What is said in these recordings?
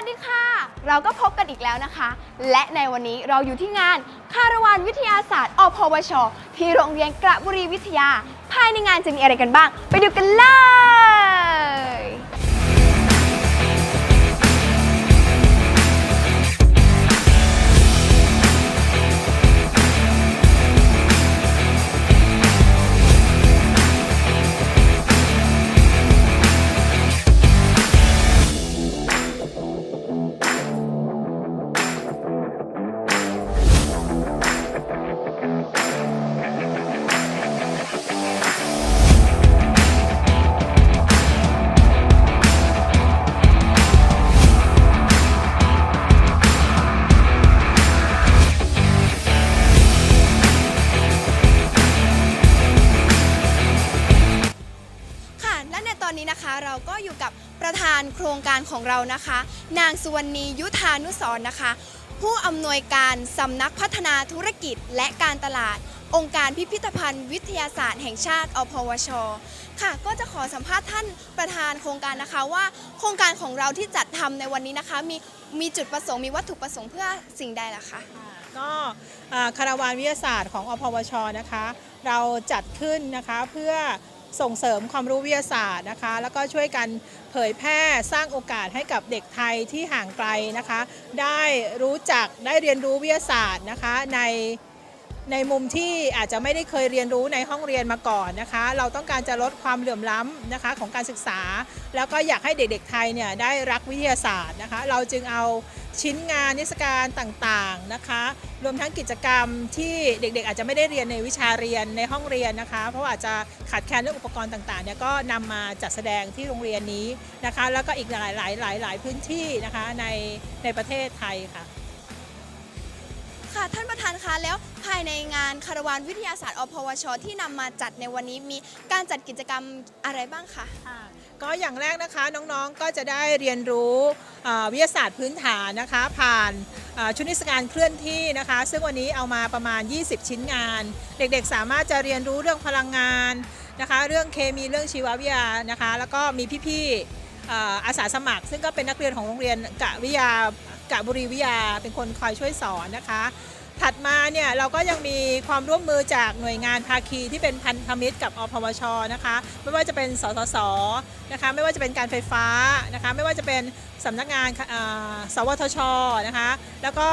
สดีค่ะ เราก็พบกันอีกแล้วนะคะ และในวันนี้เราอยู่ที่งานคารวานวิทยาศาสตร์อพวช ที่โรงเรียนกระบุรีวิทยา ภายในงานจะมีอะไรกันบ้าง ไปดูกันเลย ในตอนนี้นะคะ เราก็อยู่กับประธานโครงการของเรานะคะ นางสุวรรณียุทธานุสรณ์นะคะ ผู้อำนวยการสำนักพัฒนาธุรกิจและการตลาด องค์การพิพิธภัณฑ์ วิทยาศาสตร์แห่งชาติอพวช ค่ะก็จะขอสัมภาษณ์ท่านประธานโครงการนะคะว่า โครงการของเราที่จัดทำในวันนี้นะคะ มีมีจุดประสงค์มีวัตถุประสงค์เพื่อสิ่งใดล่ะคะ ก็อ่าคาราวานวิทยาศาสตร์ของอพวชนะคะ เราจัดขึ้นนะคะเพื่อ ส่งเสริมความรู้วิทยาศาสตร์นะคะ แล้วก็ช่วยกันเผยแพร่สร้างโอกาสให้กับเด็กไทยที่ห่างไกลนะคะ ได้รู้จักได้เรียนรู้วิทยาศาสตร์นะคะในในมุมที่อาจจะไม่ได้เคยเรียนรู้ในห้องเรียนมาก่อนนะคะ เราต้องการจะลดความเหลื่อมล้ำนะคะของการศึกษา แล้วก็อยากให้เด็กๆไทยเนี่ยได้รักวิทยาศาสตร์นะคะ เราจึงเอา ชิ้นงานนิทรรศการต่างๆนะคะ รวมทั้งกิจกรรมที่เด็กๆ อาจจะไม่ได้เรียนในวิชาเรียนในห้องเรียนนะคะ เพราะอาจจะขาดแคลนเรื่องอุปกรณ์ต่างๆเนี่ยก็นำมาจัดแสดงที่โรงเรียนนี้นะคะ แล้วก็อีกหลายๆหลายๆหลายพื้นที่นะคะในในประเทศไทยค่ะ ค่ะท่านประธานคะแล้วภายในงานคารวานวิทยาศาสตร์อพวช ที่นำมาจัดในวันนี้มีการจัดกิจกรรมอะไรบ้างคะก็อย่างแรกนะคะน้องๆก็จะได้เรียนรู้วิทยาศาสตร์พื้นฐานนะคะ ผ่านชุดนิทรรศการเคลื่อนที่นะคะ ซึ่งวันนี้เอามาประมาณ 20 ชิ้นงาน เด็กๆ สามารถจะเรียนรู้เรื่องพลังงานนะคะ เรื่องเคมีเรื่องชีววิทยานะคะ แล้วก็มีพี่ๆเอ่ออาสาสมัคร ซึ่งก็เป็นนักเรียนของโรงเรียนกะวิทยา กะบุรีวิทยาเป็นคนคอยช่วยสอนนะคะ ถัดมาเนี่ยเราก็ยังมีความร่วมมือจากหน่วยงานภาคีที่เป็นพันธมิตรกับอพวชนะคะ ไม่ว่าจะเป็นสสสนะคะ ไม่ว่าจะเป็นการไฟฟ้านะคะ ไม่ว่าจะเป็นสำนักงานสวทชนะคะ แล้วก็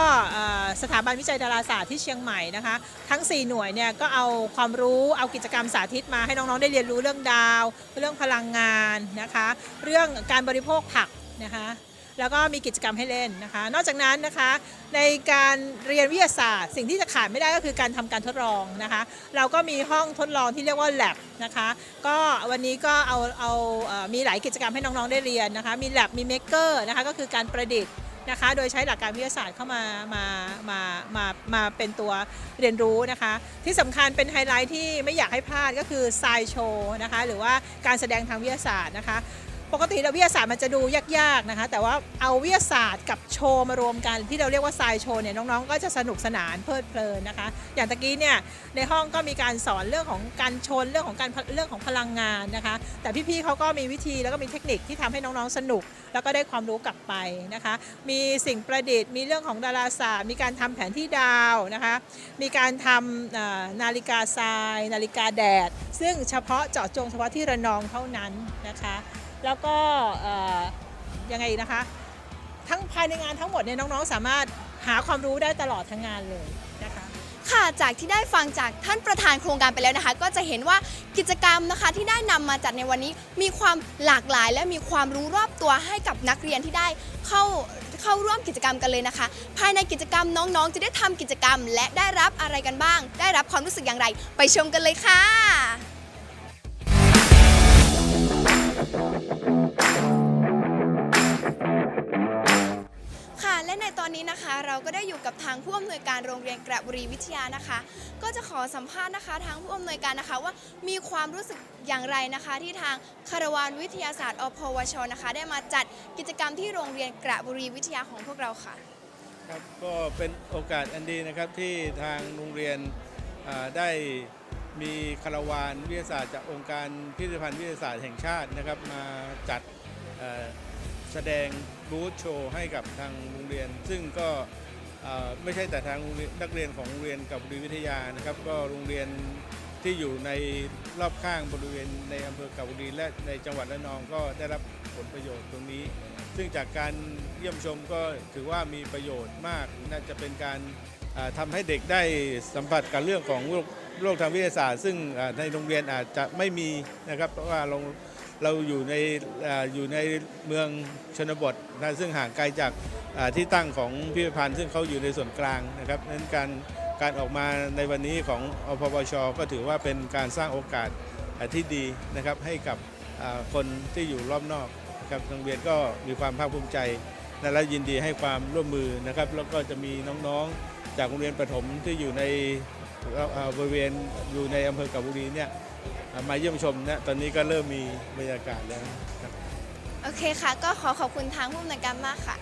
สถาบันวิจัยดาราศาสตร์ที่เชียงใหม่นะคะ ทั้ง 4 หน่วยเนี่ยก็เอาความรู้เอากิจกรรมสาธิตมาให้น้องๆได้เรียนรู้เรื่องดาว เรื่องพลังงานนะคะ เรื่องการบริโภคผักนะคะ แล้วก็มีกิจกรรมให้เล่นนะคะ นอกจากนั้นนะคะ ในการเรียนวิทยาศาสตร์ สิ่งที่จะขาดไม่ได้ก็คือการทำการทดลองนะคะ เราก็มีห้องทดลองที่เรียกว่า lab นะคะ ก็วันนี้ก็เอาเอามีหลายกิจกรรมให้น้องๆได้เรียนนะคะ มี lab มี maker นะคะก็คือการประดิษฐ์นะคะ โดยใช้หลักการวิทยาศาสตร์เข้ามา มา มา มา มาเป็นตัวเรียนรู้นะคะ ที่สำคัญเป็นไฮไลท์ที่ไม่อยากให้พลาดก็คือ science show นะคะ หรือว่าการแสดงทางวิทยาศาสตร์นะคะ ปกติเราวิทยาศาสตร์มันจะดูยากๆนะคะ แต่ว่าเอาวิทยาศาสตร์กับโชว์มารวมกันที่เราเรียกว่าไซโชว์เนี่ยน้องๆ ก็จะสนุกสนานเพลิดเพลินนะคะ อย่างตะกี้เนี่ยในห้องก็มีการสอนเรื่องของการชนเรื่องของการเรื่องของพลังงานนะคะ แต่พี่ๆเขาก็มีวิธีแล้วก็มีเทคนิคที่ทำให้น้องๆสนุก แล้วก็ได้ความรู้กลับไปนะคะ มีสิ่งประดิษฐ์มีเรื่องของดาราศาสตร์ มีการทำแผนที่ดาวนะคะ มีการทำนาฬิกาทราย นาฬิกาแดด ซึ่งเฉพาะเจาะจงเฉพาะที่ระนองเท่านั้นนะคะ แล้วก็ยังไงนะคะ ทั้งภายในงานทั้งหมดเนี่ยน้องๆ สามารถหาความรู้ได้ตลอดทั้งงานเลยนะคะค่ะจากที่ได้ฟังจากท่านประธานโครงการไปแล้วนะคะ ก็จะเห็นว่ากิจกรรมนะคะที่ได้นำมาจัดในวันนี้ มีความหลากหลาย และมีความรู้รอบตัวให้กับนักเรียนที่ได้เข้าเข้าร่วมกิจกรรมกันเลยนะคะ ภายในกิจกรรมน้องๆ จะได้ทำกิจกรรม และได้รับอะไรกันบ้าง ได้รับความรู้สึกอย่างไร ไปชมกันเลยค่ะ ในตอนนี้นะคะ เราก็ได้อยู่กับทางผู้อำนวยการโรงเรียนกระบุรีวิทยานะคะ ก็จะขอสัมภาษณ์นะคะ ทางผู้อำนวยการนะคะว่ามีความรู้สึกอย่างไรนะคะ ที่ทางคารวานวิทยาศาสตร์อพวชนะคะ ได้มาจัดกิจกรรมที่โรงเรียนกระบุรีวิทยาของพวกเราค่ะครับก็เป็นโอกาสอันดีนะครับที่ทางโรงเรียนได้มีคารวานวิทยาศาสตร์จากองค์การพิพิธภัณฑ์วิทยาศาสตร์แห่งชาตินะครับมาจัด แสดงบูธโชว์ให้กับทางโรงเรียน ซึ่งก็ไม่ใช่แต่ทางนักเรียนของโรงเรียนกับบุรีวิทยานะครับ ก็โรงเรียนที่อยู่ในรอบข้างบริเวณในอำเภอกับบุรีและในจังหวัดระนองก็ได้รับผลประโยชน์ตรงนี้ ซึ่งจากการเยี่ยมชมก็ถือว่ามีประโยชน์มาก น่าจะเป็นการอ่าทำให้เด็กได้สัมผัสกับเรื่องของโลกทางวิทยาศาสตร์ ซึ่งในโรงเรียนอาจจะไม่มีนะครับเพราะว่าเรา เราอยู่ในออยู่ในเมืองชนบทนะซึ่งห่างไกลจากที่ตั้งของพิพิธภัณฑ์ซึ่งเขาอยู่ในส่วนกลางนะครับนั้นการการออกมาในวันนี้ของอพปชก็ถือว่าเป็นการสร้างโอกาสที่ดีนะครับให้กับคนที่อยู่รอบนอกครับโรงเรียนก็มีความภาคภูมิใจนะและยินดีให้ความร่วมมือนะครับแล้วก็จะมีน้องๆ จากโรงเรียนประถมที่อยู่ในบริเวณอยู่ในอำเภอกับบุรีเนี่ย มาเยี่ยมชมนะตอนนี้ก็เริ่มมีบรรยากาศแล้วครับ โอเคค่ะ ก็ขอขอบคุณทางผู้อำนวยการมากค่ะ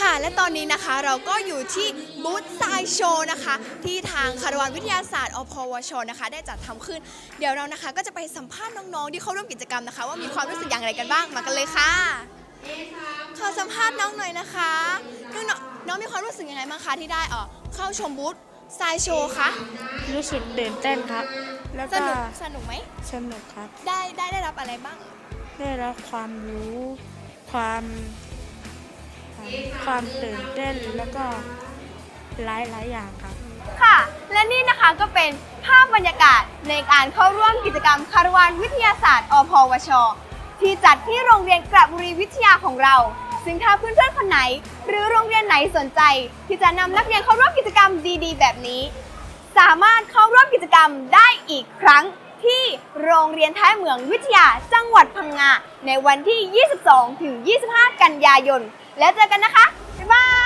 ค่ะและตอนนี้นะคะเราก็อยู่ที่บูธไซโชว์นะคะ ที่ทางคารวานวิทยาศาสตร์อพวชนะคะ ได้จัดทำขึ้น เดี๋ยวเรานะคะ ก็จะไปสัมภาษณ์น้องๆ ที่เข้าร่วมกิจกรรมนะคะ ว่ามีความรู้สึกอย่างไรกันบ้างมากันเลยค่ะ ขอสัมภาษณ์น้องหน่อยนะคะ น้องน้องมีความรู้สึกยังไงบ้างคะที่ได้เออเข้าชมบูธไซโชว์คะรู้สึกตื่นเต้นครับ แล้วสก็นุกสนุกไหมสนุกครับ ได้ได้ได้รับอะไรบ้าง ได้รับความรู้ ความความตื่นเต้นแล้วก็หลายหลายๆอย่างครับ ค่ะ และนี่นะคะก็เป็นภาพบรรยากาศในการเข้าร่วมกิจกรรมคารวานวิทยาศาสตร์ อพวช ที่จัดที่โรงเรียนกระบุรีวิทยาของเรา ซึ่งถ้าเพื่อนๆคนไหน หรือโรงเรียนไหนสนใจ ที่จะนำนักเรียนเข้าร่วมกิจกรรมดีๆ แบบนี้ สามารถเข้าร่วมกิจกรรมได้อีกครั้งที่โรงเรียนท้ายเมืองวิทยาจังหวัดพังงาในวันที่ 22 ถึง 25 กันยายน แล้วเจอกันนะคะ บ๊ายบาย